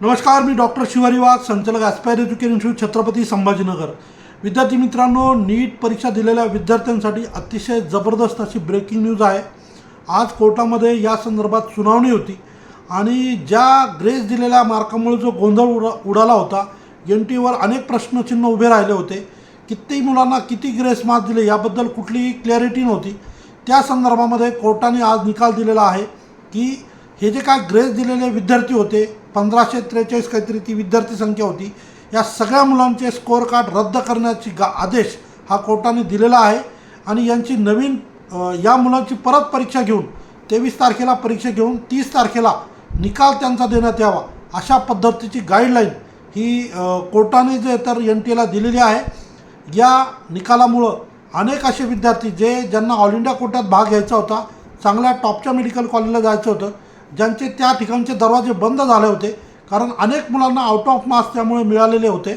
नमस्कार मी डॉक्टर शिवारी वाघ संचालक aspire education institute Chhatrapati Sambhajinagar. विद्यार्थी मित्रांनो नीट परीक्षा दिलेल्या विद्यार्थ्यांसाठी अतिशय जबरदस्त अशी ब्रेकिंग न्यूज आहे. आज कोर्टामध्ये या संदर्भात सुनावणी होती आणि ज्या ग्रेस दिलेल्या मार्कामुळे जो गोंधळ उडा उडाला होता एन टीवर अनेक प्रश्नचिन्ह उभे राहिले होते. कित्येक मुलांना किती ग्रेस मार्क दिले याबद्दल कुठलीही क्लॅरिटी नव्हती. त्या संदर्भामध्ये कोर्टाने आज निकाल दिलेला आहे की हे जे काय ग्रेस दिलेले विद्यार्थी होते पंधराशे त्रेचाळीस काहीतरी ती विद्यार्थी संख्या होती या सगळ्या मुलांचे स्कोअर कार्ड रद्द करण्याची गा आदेश हा कोर्टाने दिलेला आहे आणि यांची नवीन या मुलांची परत परीक्षा घेऊन तेवीस तारखेला परीक्षा घेऊन तीस तारखेला निकाल त्यांचा देण्यात यावा अशा पद्धतीची गाईडलाईन ही कोर्टाने जे तर एन टी एला दिलेली आहे. या निकालामुळं अनेक असे विद्यार्थी जे ज्यांना ऑल इंडिया कोर्टात भाग घ्यायचा होता चांगल्या टॉपच्या मेडिकल कॉलेजला जायचं होतं ज्यांचे त्या ठिकाणचे दरवाजे बंद झाले होते कारण अनेक मुलांना आउट ऑफ मास्क त्यामुळे मिळालेले होते.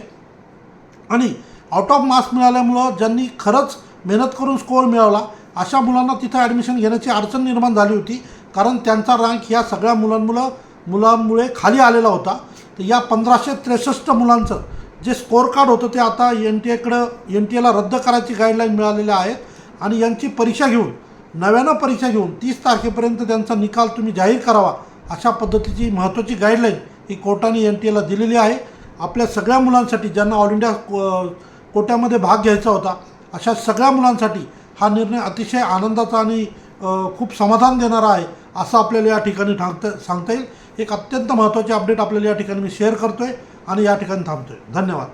आणि आउट ऑफ मास्क मिळाल्यामुळं ज्यांनी खरंच मेहनत करून स्कोअर मिळवला अशा मुलांना तिथं ॲडमिशन घेण्याची अडचण निर्माण झाली होती कारण त्यांचा रँक ह्या सगळ्या मुलांमुळं मुलांमुळे खाली आलेला होता. तर या पंधराशे त्रेसष्ट मुलांचं जे स्कोअर कार्ड होतं ते आता एन टी एकडं एन टी एला रद्द करायची गाईडलाईन मिळालेल्या आहेत. आणि यांची परीक्षा घेऊन नव्यानं परीक्षा घेऊन तीस तारखेपर्यंत त्यांचा निकाल तुम्ही जाहीर करावा अशा पद्धतीची महत्त्वाची गाईडलाईन ही कोर्टाने एन टी एला दिलेली आहे. आपल्या सगळ्या मुलांसाठी ज्यांना ऑल इंडिया को कोट्यामध्ये भाग घ्यायचा होता अशा सगळ्या मुलांसाठी हा निर्णय अतिशय आनंदाचा आणि खूप समाधान देणारा आहे असं आपल्याला या ठिकाणी सांगता सांगता येईल. एक अत्यंत महत्त्वाची अपडेट आपल्याला या ठिकाणी मी शेअर करतो आहे आणि या ठिकाणी थांबतो आहे धन्यवाद.